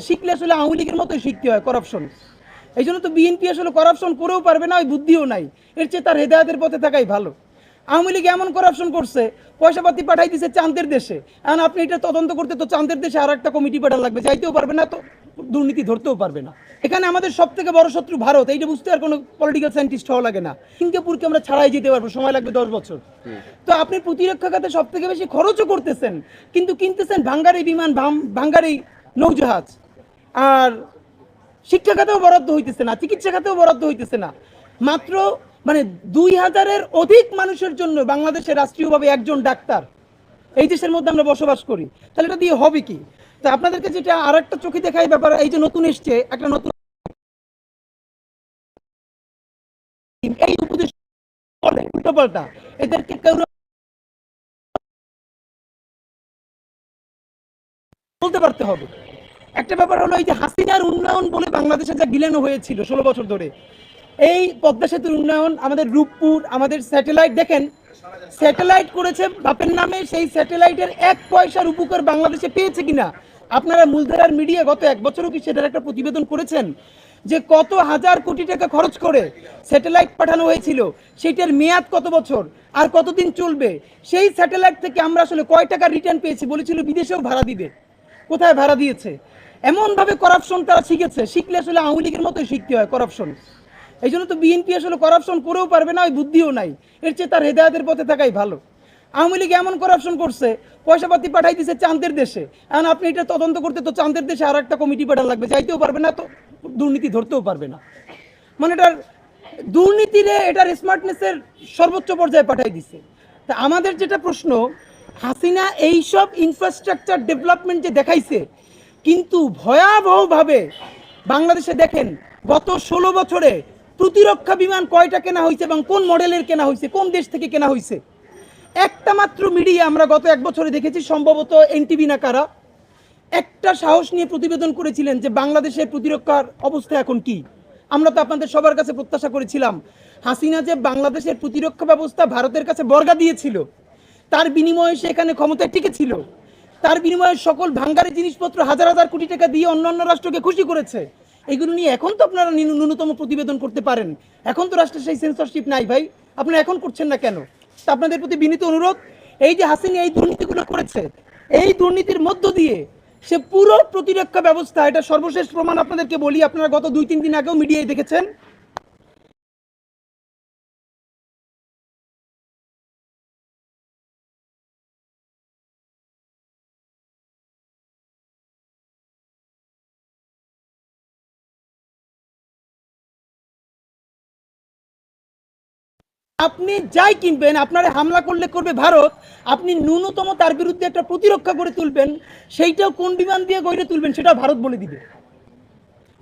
শিখলে আসলে আওয়ামী লীগের মতোই শিখতে হয় করাপশন এই জন্য তো বিএনপি আসলে করাপশন করেও পারবে না, ওই বুদ্ধিও নাই। এর চেয়ে তার হেদায়তের পথে থাকাই ভালো। আওয়ামী লীগ এমন করাপশন করছে পয়সা পাতি পাঠাই দিছে চাঁদের দেশে। এখন আপনি এটা তদন্ত করতে তো চাঁদের দেশে আর একটা কমিটি পাঠান লাগবে, যাইতেও পারবে না তো, দুর্নীতি ধরতেও পারবে না। এখানে আমাদের সব থেকে বড় শত্রু ভারত, এইটা বুঝতে আর কোনো পলিটিক্যাল সায়েন্টিস্ট হওয়া লাগে না। সিঙ্গাপুরকে আমরা ছাড়াই যেতে পারব, সময় লাগবে দশ বছর। তো আপনি প্রতিরক্ষা খাতে সব থেকে বেশি খরচও করতেছেন, কিন্তু কিনতেছেন ভাঙ্গারি বিমান ভাঙ্গারি নৌজাহাজ। শিক্ষা খাতেও বরাদ্দ হইতেছে না চিকিৎসা খাতেও বরাদ্দ হইতেছে না। মাত্র মানে দুই হাজারের অধিক মানুষের জন্য বাংলাদেশে রাষ্ট্রীয়ভাবে একজন ডাক্তার এই দেশের মধ্যে আমরা বসবাস করি। তাহলে এটা দিয়ে হবে কি? তো আপনাদেরকে যেটা আর একটা চোখে দেখাই ব্যাপার, এই যে নতুন এসছে, একটা নতুন এই উপদেশ উল্টোপাল্টা। এদেরকে কেউ বলতে পারতে হবে। একটা ব্যাপার হলো এই যে হাসিনার উন্নয়ন বলে বাংলাদেশে যা গিলানো হয়েছিল ষোলো বছর ধরে, এই পদ্মা সেতুর উন্নয়ন, আমাদের রূপপুর, আমাদের স্যাটেলাইট দেখেন স্যাটেলাইট করেছে বাপের নামে, সেই স্যাটেলাইটের এক পয়সার উপকার বাংলাদেশে পেয়েছে কিনা? আপনারা মূলধারার মিডিয়া গত এক বছরও কি সেটার একটা প্রতিবেদন করেছেন? যে কত হাজার কোটি টাকা খরচ করে স্যাটেলাইট পাঠানো হয়েছিল, সেটার মেয়াদ কত বছর, আর কতদিন চলবে? সেই স্যাটেলাইট থেকে আমরা আসলে কয় টাকা রিটার্ন পেয়েছি বলেছিল বিদেশেও ভাড়া দিবে। কোথায় ভাড়া দিয়েছে? এমনভাবে করাপশন তারা শিখেছে, শিখলে আসলে আওয়ামী লীগের মতোই শিখতে হয় করাপশন এই জন্য তো বিএনপি আসলে করাপশন করেও পারবে না, ওই বুদ্ধিও নাই। এর চেয়ে তার হেদায়তের পথে থাকাই ভালো। আওয়ামী লীগ এমন করাপশন করছে পয়সা পাতি পাঠাই দিছে চাঁদের দেশে। এখন আপনি এটা তদন্ত করতে তো চাঁদের দেশে আর একটা কমিটি পাঠান লাগবে, যাইতেও পারবে না তো, দুর্নীতি ধরতেও পারবে না। মানে এটার দুর্নীতিরে এটার স্মার্টনেসের সর্বোচ্চ পর্যায়ে পাঠাই দিছে। তা আমাদের যেটা প্রশ্ন, হাসিনা এইসব ইনফ্রাস্ট্রাকচার ডেভেলপমেন্ট যে দেখাইছে কিন্তু ভয়াবহভাবে বাংলাদেশে দেখেন, গত ষোলো বছরে প্রতিরক্ষা বিমান কয়টা কেনা হয়েছে এবং কোন মডেলের কেনা হয়েছে, কোন দেশ থেকে কেনা হয়েছে? একটা মাত্র মিডিয়া আমরা গত এক বছরে দেখেছি, সম্ভবত এনটিভি না কারা, একটা সাহস নিয়ে প্রতিবেদন করেছিলেন যে বাংলাদেশের প্রতিরক্ষার অবস্থা এখন কি। আমরা তো আপনাদের সবার কাছে প্রত্যাশা করেছিলাম, হাসিনা যে বাংলাদেশের প্রতিরক্ষা ব্যবস্থা ভারতের কাছে বর্গা দিয়েছিল, তার বিনিময়ে সে এখানে ক্ষমতায় টিকেছিল তার বিনিময়ে সকল ভাঙ্গারি জিনিসপত্র হাজার হাজার কোটি টাকা দিয়ে অন্যান্য রাষ্ট্রকে খুশি করেছে। এগুলো নিয়ে এখন তো আপনারা ন্যূনতম প্রতিবেদন করতে পারেন। এখন তো রাষ্ট্রের সেই সেন্সরশিপ নাই ভাই। আপনারা এখন করছেন না কেন? তা আপনাদের প্রতি বিনীত অনুরোধ, এই যে হাসিনা এই দুর্নীতিগুলো করেছে, এই দুর্নীতির মধ্য দিয়ে সে পুরো প্রতিরক্ষা ব্যবস্থা, এটা সর্বশেষ প্রমাণ আপনাদেরকে বলি, আপনারা গত দুই তিন দিন আগেও মিডিয়ায় দেখেছেন আপনি যাই কিনবেন, আপনারা হামলা করলে করবে ভারত, আপনি ন্যূনতম তার বিরুদ্ধে একটা প্রতিরক্ষা করে তুলবেন, সেইটাও কোন বিমান দিয়ে গড়ে তুলবেন সেটাও ভারত বলে দিবে।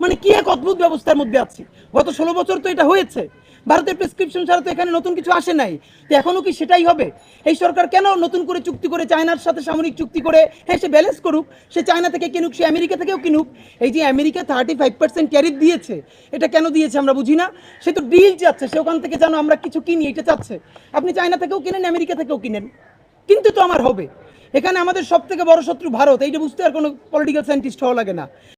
মানে কি এক অদ্ভুত ব্যবস্থার মধ্যে আছি? গত ষোলো বছর তো এটা হয়েছে। ভারতের প্রেসক্রিপশন ছাড়া তো এখানে নতুন কিছু আসে নাই। তো এখনও কি সেটাই হবে? এই সরকার কেন নতুন করে চুক্তি করে চায়নার সাথে সামরিক চুক্তি করে হ্যাঁ সে ব্যালেন্স করুক, সে চায়না থেকে কিনুক, সে আমেরিকা থেকেও কিনুক, এই যে America thirty five percent tariff দিয়েছে, এটা কেন দিয়েছে আমরা বুঝি না? সে তো ডিল চাচ্ছে, সে ওখান থেকে যেন আমরা কিছু কিনি, এটা চাচ্ছে। আপনি চায়না থেকেও কিনেন, আমেরিকা থেকেও কিনেন। কিন্তু তো আমার হবে। এখানে আমাদের সব থেকে বড় শত্রু ভারত, এইটা বুঝতে আর কোনো পলিটিক্যাল সায়েন্টিস্ট হওয়া লাগে না।